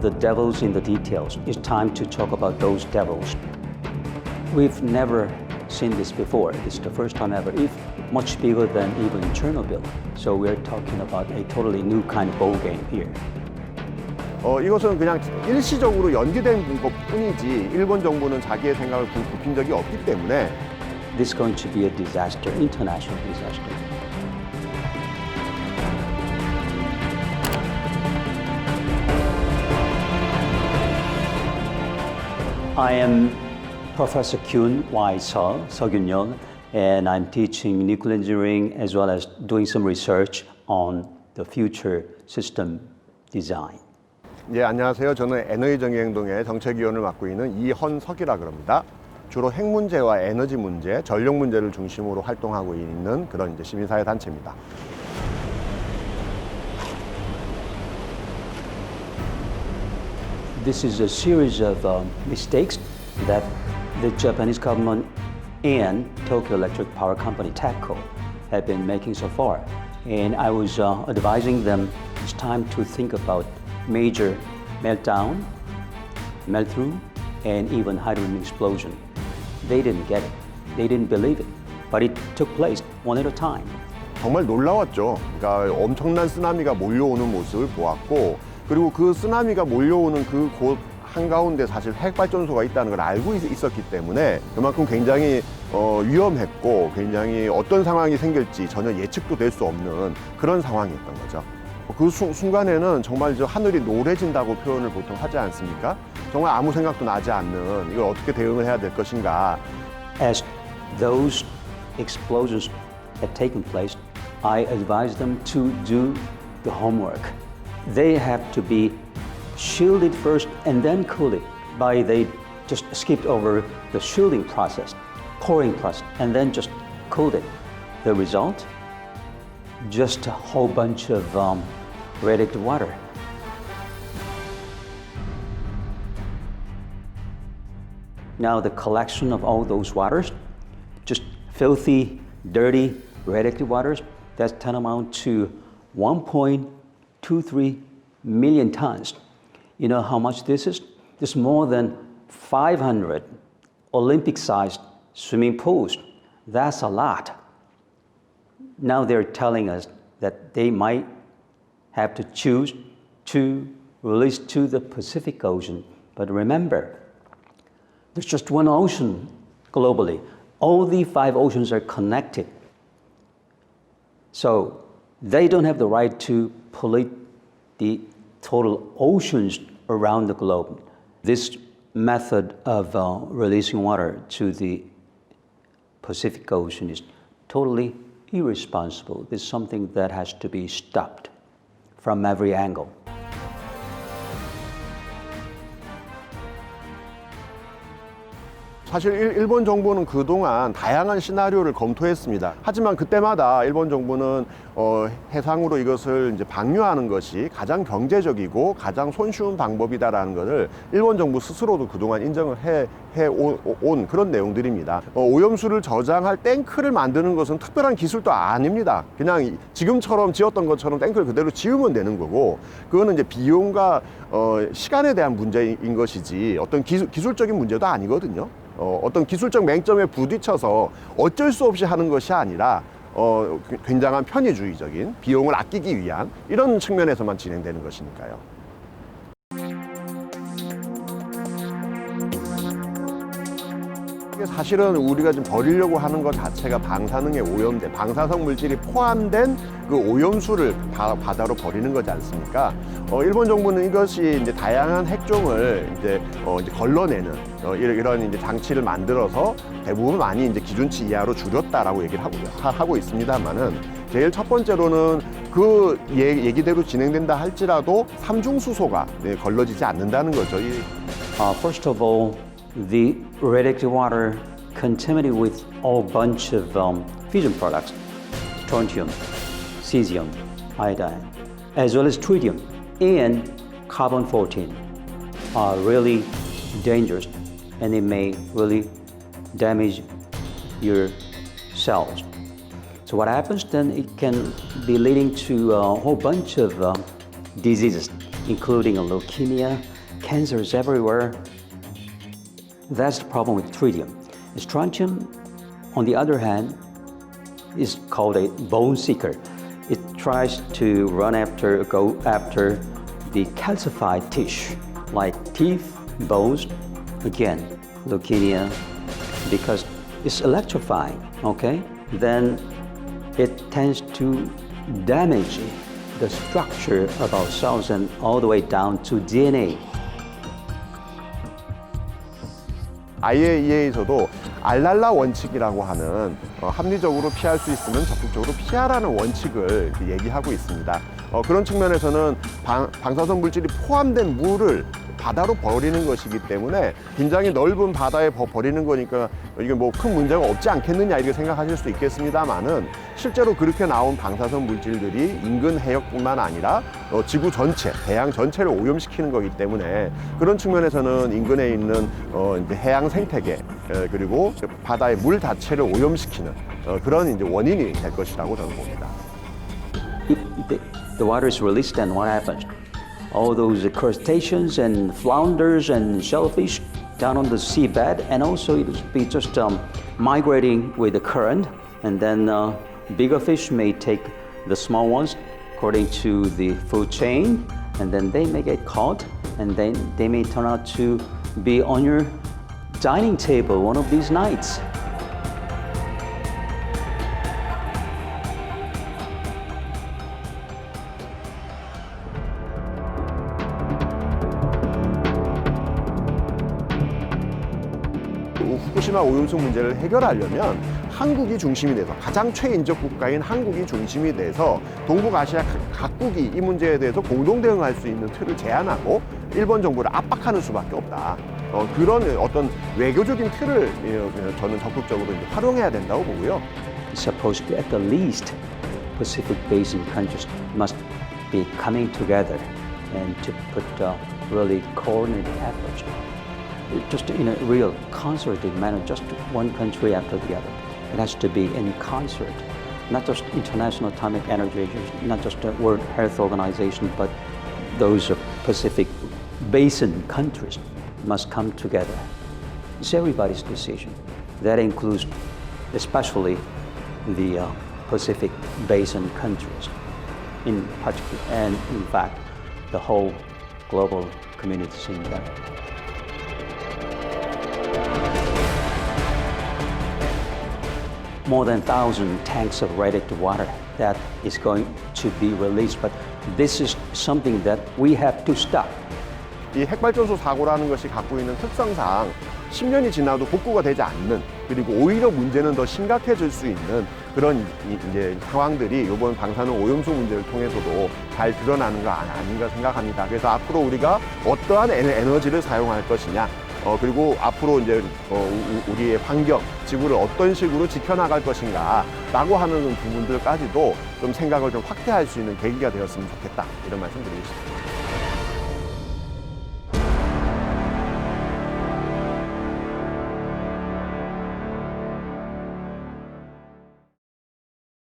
the devil's in the details. It's time to talk about those devils. We've never seen this before. This is the first time ever, if much bigger than even Chernobyl. So we're talking about a totally new kind of ball game here. 어, 이것은 그냥 일시적으로 연기된 것 뿐이지 일본 정부는 자기의 생각을 굽- 굽힌 적이 없기 때문에 This is going to be a disaster, international disaster. I am Professor Kyun Y. Seo, Seogyun Yeon, and I'm teaching nuclear engineering as well as doing some research on the future system design. 예, 안녕하세요. 저는 에너지 정의행동의 정책위원을 맡고 있는 이헌석이라 그럽니다. 주로 핵 문제와 에너지 문제, 전력 문제를 중심으로 활동하고 있는 그런 이제 시민사회 단체입니다. This is a series of um, mistakes that the Japanese government and Tokyo Electric Power Company, TEPCO, have been making so far. And I was uh, advising them it's time to think about major meltdown, melt through, and even hydrogen explosion. They didn't get it. They didn't believe it. But it took place one at a time. 정말 놀라웠죠. 그러니까 엄청난 쓰나미가 몰려오는 모습을 보았고, 그리고 그 쓰나미가 몰려오는 그 곳 한가운데 사실 핵발전소가 있다는 걸 알고 있- 있었기 때문에 그만큼 굉장히 어, 위험했고, 굉장히 어떤 상황이 생길지 전혀 예측도 될 수 없는 그런 상황이었던 거죠. 그 수- 순간에는 정말 저 하늘이 노래진다고 표현을 보통 하지 않습니까? 정말 아무 생각도 나지 않는 이걸 어떻게 대응을 해야 될 것인가. As those explosions had taken place, I advised them to do the homework. They have to be shielded first and then cooled. By they just skipped over the shielding process, pouring process, and then just cooled it. The result? Just a whole bunch of um, water. Now the collection of all those waters, just filthy, dirty, radioactive waters, that's tantamount to 1.23 million tons. You know how much this is? This is more than 500 Olympic-sized swimming pools. That's a lot. Now they're telling us that they might have to choose to release to the Pacific Ocean. But remember, there's just one ocean globally. All the five oceans are connected. So they don't have the right to pollute the total oceans around the globe. This method of uh, releasing water to the Pacific Ocean is totally irresponsible. This is something that has to be stopped from every angle. 사실 일- 일본 정부는 그동안 다양한 시나리오를 검토했습니다. 하지만 그때마다 일본 정부는 어, 해상으로 이것을 이제 방류하는 것이 가장 경제적이고 가장 손쉬운 방법이다라는 것을 일본 정부 스스로도 그동안 인정을 해, 해 오- 온 그런 내용들입니다. 어, 오염수를 저장할 탱크를 만드는 것은 특별한 기술도 아닙니다. 그냥 이- 지금처럼 지었던 것처럼 탱크를 그대로 지으면 되는 거고 그거는 이제 비용과 어, 시간에 대한 문제인 것이지 어떤 기술, 기술적인 문제도 아니거든요. 어, 어떤 기술적 맹점에 부딪혀서 어쩔 수 없이 하는 것이 아니라 어, 굉장한 편의주의적인 비용을 아끼기 위한 이런 측면에서만 진행되는 것이니까요. 사실은 우리가 지금 버리려고 하는 것 자체가 방사능에 오염된 방사성 물질이 포함된 그 오염수를 바, 바다로 버리는 거지 않습니까? 어, 일본 정부는 이것이 이제 다양한 핵종을 이제, 어, 이제 걸러내는 어, 이런, 이런 이제 장치를 만들어서 대부분 많이 이제 기준치 이하로 줄였다라고 얘기를 하고, 하, 하고 있습니다만은 제일 첫 번째로는 그 얘, 얘기대로 진행된다 할지라도 삼중수소가 네, 걸러지지 않는다는 거죠. 이, Uh, first of all, the radioactive water contaminated with a bunch of um, fission products, strontium, cesium, iodine, as well as tritium and carbon 14 are really dangerous and they may really damage your cells. So what happens then? It can be leading to a whole bunch of um, diseases including leukemia, cancers everywhere. That's the problem with tritium. Strontium, on the other hand, is called a bone seeker. It tries to run after, go after the calcified tissue, like teeth, bones, again, leukemia, because it's electrifying, okay? Then it tends to damage the structure of our cells and all the way down to DNA. IAEA에서도 알랄라 원칙이라고 하는 어, 합리적으로 피할 수 있으면 적극적으로 피하라는 원칙을 얘기하고 있습니다. 어, 그런 측면에서는 방, 방사선 물질이 포함된 물을 바다로 버리는 것이기 때문에 굉장히 넓은 바다에 버, 버리는 거니까 이게 뭐 큰 문제가 없지 않겠느냐 이렇게 생각하실 수 있겠습니다만은 실제로 그렇게 나온 방사선 물질들이 인근 해역뿐만 아니라 어, 지구 전체, 대양 전체를 오염시키는 거기 때문에 그런 측면에서는 인근에 있는 어, 해양 생태계 에, 그리고 바다의 물 자체를 오염시키는 어, 그런 이제 원인이 될 것이라고 저는 봅니다. The, water is released, then what happens? All those crustaceans and flounders and shellfish down on the seabed, and also it will be just um, migrating with the current, and then uh, bigger fish may take the small ones according to the food chain, and then they may get caught, and then they may turn out to be on your dining table one of these nights. 후쿠시마 오염수 문제를 해결하려면 한국이 중심이 돼서 가장 최인적 국가인 한국이 중심이 돼서 동북아시아 각- 각국이 이 문제에 대해서 공동 대응할 수 있는 틀을 제안하고 일본 정부를 압박하는 수밖에 없다. 어, 그런 어떤 외교적인 틀을 예, 저는 적극적으로 이제 활용해야 된다고 보고요. supposed at the least, Pacific Basin countries must be coming together and to put uh, really coordinated efforts, just in a real concerted manner, just one country after the other. It has to be in concert, not just International Atomic Energy Agency, not just the World Health Organization, but those Pacific Basin countries must come together. It's everybody's decision. That includes especially the uh, Pacific Basin countries in particular, and in fact, the whole global community in general. More than 1,000 tanks of radioactive water that is going to be released, but this is something that we have to stop. 이 핵발전소 사고라는 것이 갖고 있는 특성상 10년이 지나도 복구가 되지 않는 그리고 오히려 문제는 더 심각해질 수 있는 그런 이- 이제 상황들이 이번 방사능 오염수 문제를 통해서도 잘 드러나는 거 아닌가 생각합니다. 그래서 앞으로 우리가 어떠한 에너- 에너지를 사용할 것이냐, 어, 그리고 앞으로 이제 어, 우- 우리의 환경, 지구를 어떤 식으로 지켜나갈 것인가라고 하는 부분들까지도 좀 생각을 좀 확대할 수 있는 계기가 되었으면 좋겠다 이런 말씀 드리고 싶습니다.